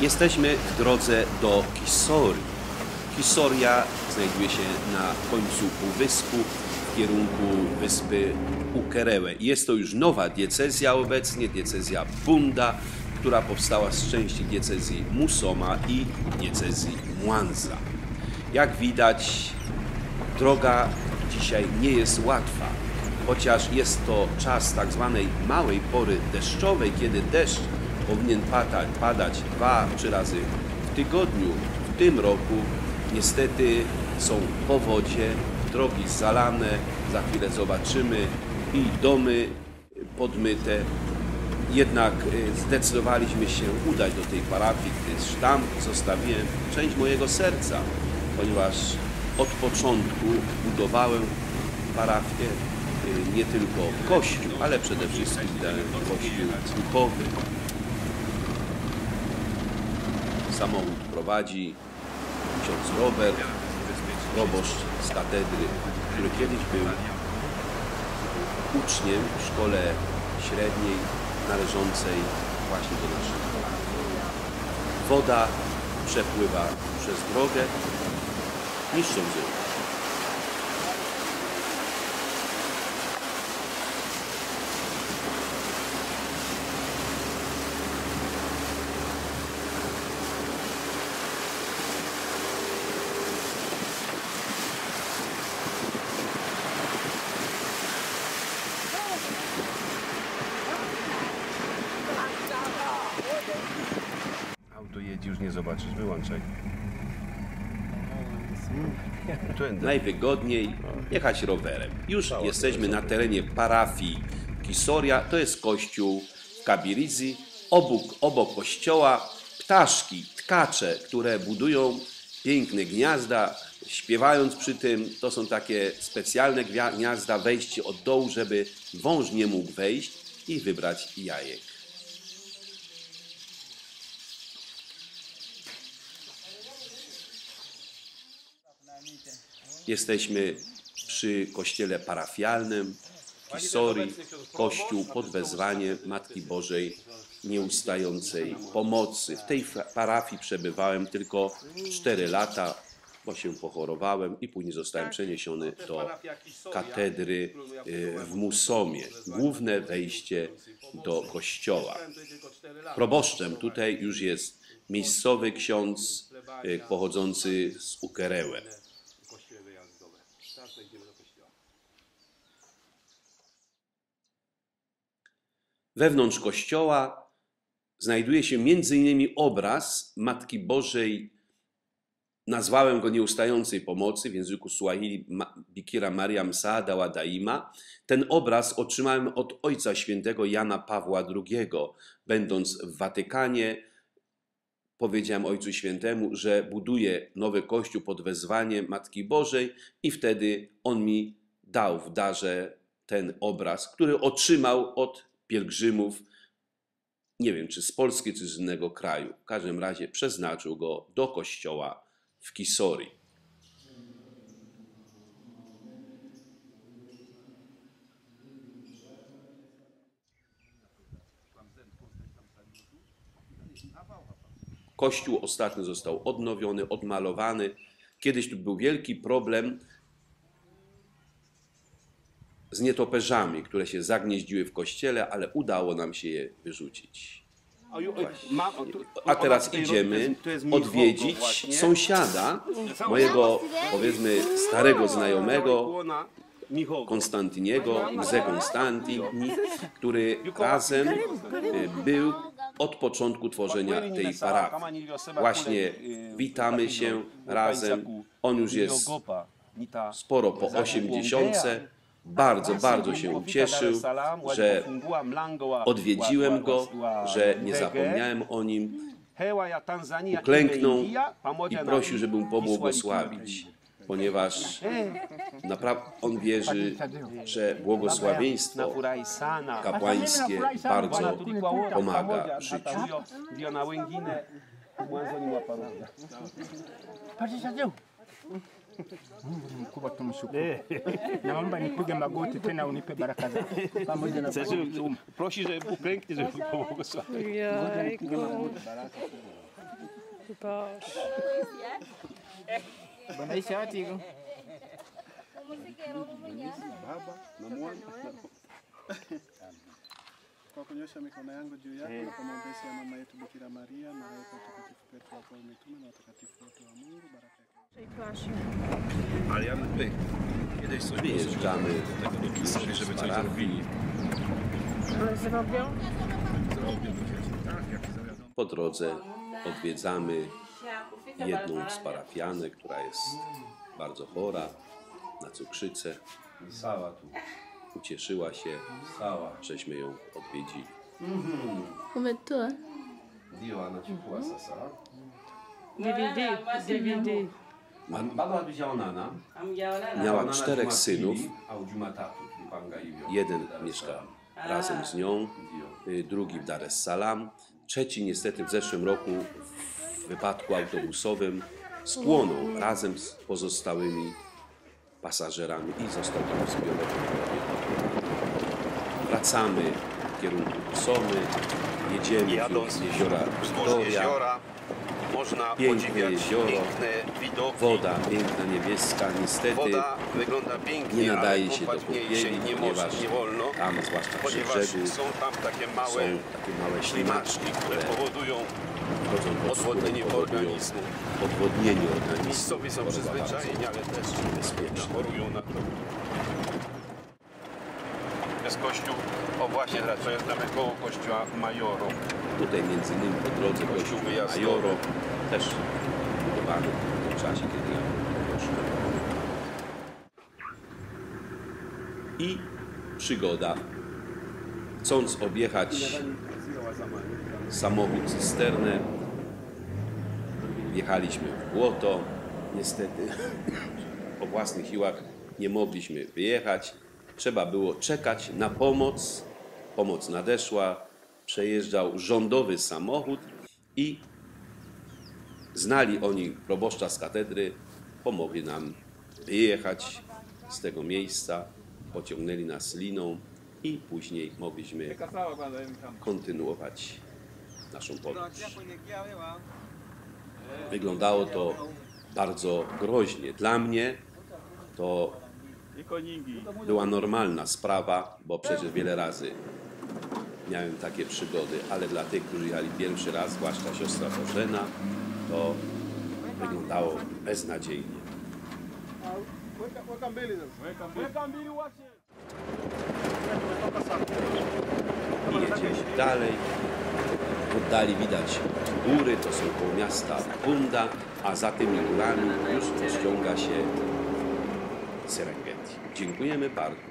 Jesteśmy w drodze do Kisorii. Kisoria znajduje się na końcu półwyspu w kierunku wyspy Ukerewe. Jest to już nowa diecezja obecnie, diecezja Bunda, która powstała z części diecezji Musoma i diecezji Mwanza. Jak widać, droga dzisiaj nie jest łatwa, chociaż jest to czas tak zwanej małej pory deszczowej, kiedy deszcz powinien padać, padać dwa, trzy razy w tygodniu. W tym roku niestety są powodzie, drogi zalane, za chwilę zobaczymy i domy podmyte. Jednak y, zdecydowaliśmy się udać do tej parafii, gdyż tam zostawiłem część mojego serca, ponieważ od początku budowałem parafię, y, nie tylko kościół, ale przede wszystkim ten kościół duchowy. Samochód prowadzi ksiądz Robert, proboszcz z katedry, który kiedyś był uczniem w szkole średniej należącej właśnie do parafii. Woda przepływa przez drogę, niszcząc ją. Auto jedzie, już nie zobaczysz, wyłączaj. Tędy. najwygodniej jechać rowerem. Już jesteśmy na terenie parafii Kisoria, to jest kościół w Kabirizi. Obok, obok kościoła ptaszki, tkacze, które budują piękne gniazda, śpiewając przy tym. To są takie specjalne gniazda, wejście od dołu, żeby wąż nie mógł wejść i wybrać jajek. Jesteśmy przy kościele parafialnym w Kisorii, kościół pod wezwaniem Matki Bożej nieustającej pomocy. W tej parafii przebywałem tylko 4 lata, bo się pochorowałem i później zostałem przeniesiony do katedry w Musomie. Główne wejście do kościoła. Proboszczem tutaj już jest miejscowy ksiądz y, pochodzący z Ukerełe. Wewnątrz kościoła znajduje się m.in. obraz Matki Bożej. Nazwałem go nieustającej pomocy w języku Swahili Bikira Mariam Saada wa Daima. Ten obraz otrzymałem od Ojca Świętego Jana Pawła II. Będąc w Watykanie, powiedziałem Ojcu Świętemu, że buduję nowy kościół pod wezwaniem Matki Bożej i wtedy on mi dał w darze ten obraz, który otrzymał od pielgrzymów, nie wiem czy z Polski, czy z innego kraju. W każdym razie przeznaczył go do kościoła w Kisorii. Kościół ostatnio został odnowiony, odmalowany. Kiedyś tu był wielki problem z nietoperzami, które się zagnieździły w kościele, ale udało nam się je wyrzucić. A teraz idziemy odwiedzić sąsiada, mojego powiedzmy starego znajomego, Michowo. Konstantyniego, Mze Konstantin, który razem y, był od początku tworzenia tej parafii. Właśnie witamy się razem. On już jest sporo po 80. Bardzo, bardzo się ucieszył, że odwiedziłem go, że nie zapomniałem o nim. Uklęknął i prosił, żeby mu pobłogosławić, ponieważ naprawdę on wierzy, że błogosławieństwo kapłańskie bardzo pomaga w życiu. Ndio Mungu mkubwa, tumshukuru. Naomba nipige magoti tena unipe baraka zako pamoja na kuchuma. Prosisz, uklęknij, żeby błogosławił. Jajku. Boż. Bandaisha wati hivyo. Baba na mwana kwa kunyosha mikono yangu juu yako na kwa maombezi ya mama yetu Bikira Maria na roho mtakatifu Petro kwa mitume na watakatifu wote wa Mungu baraka Ale ja my kiedyś coś wyjeżdżamy do tego do Kisory, żeby coś zrobili. Ale zrobią? Po drodze odwiedzamy jedną z parafianek, która jest bardzo chora na cukrzycę. Sała tu ucieszyła się, Sała, żeśmy ją odwiedzili. Umetoa? Ndio anachukua sasa. DVD, DVD. Baba widziała Hamjaonana? Miała czterech synów. Jeden mieszka razem z nią, y, drugi w Dar es Salaam, trzeci niestety w zeszłym roku w wypadku autobusowym spłonął razem z pozostałymi pasażerami i został tam zbiorowy Wracamy w kierunku Somy, jedziemy Jadąc wzdłuż jeziora Wiktoria, jeziora można Piękne podziwiać jezioro. piękne widoki. woda piękna, niebieska, niestety Woda wygląda pięknie, nie nadaje się do kąpieli, nie ponieważ nie wolno, tam, zwłaszcza przy brzegu, są tam takie są małe takie małe ślimaczki, które powodują odwodnienie organizmu. odwodnienie organizmu. Miejscowi są przyzwyczajeni, ale też niebezpieczna. chorują na to. Jest kościół, o właśnie teraz przejeżdżamy koło kościoła Majoro. Tutaj między innymi po drodze Kościół. Majoro, też budowany w tym czasie, kiedy ja poszłem. I przygoda. Chcąc objechać samochód cysternę, wjechaliśmy w błoto. Niestety o własnych siłach nie mogliśmy wyjechać. Trzeba było czekać na pomoc. Pomoc nadeszła. Przejeżdżał rządowy samochód i znali oni proboszcza z katedry. Pomogli nam wyjechać z tego miejsca. Pociągnęli nas liną i później mogliśmy kontynuować naszą podróż. Wyglądało to bardzo groźnie. Dla mnie to była normalna sprawa, bo przecież wiele razy miałem takie przygody, ale dla tych, którzy jechali pierwszy raz, zwłaszcza siostra Bożena, to wyglądało beznadziejnie. I jedziemy dalej. W oddali widać góry, to są koło miasta Bunda, a za tymi górami już rozciąga się Serengeti. Dziękujemy bardzo.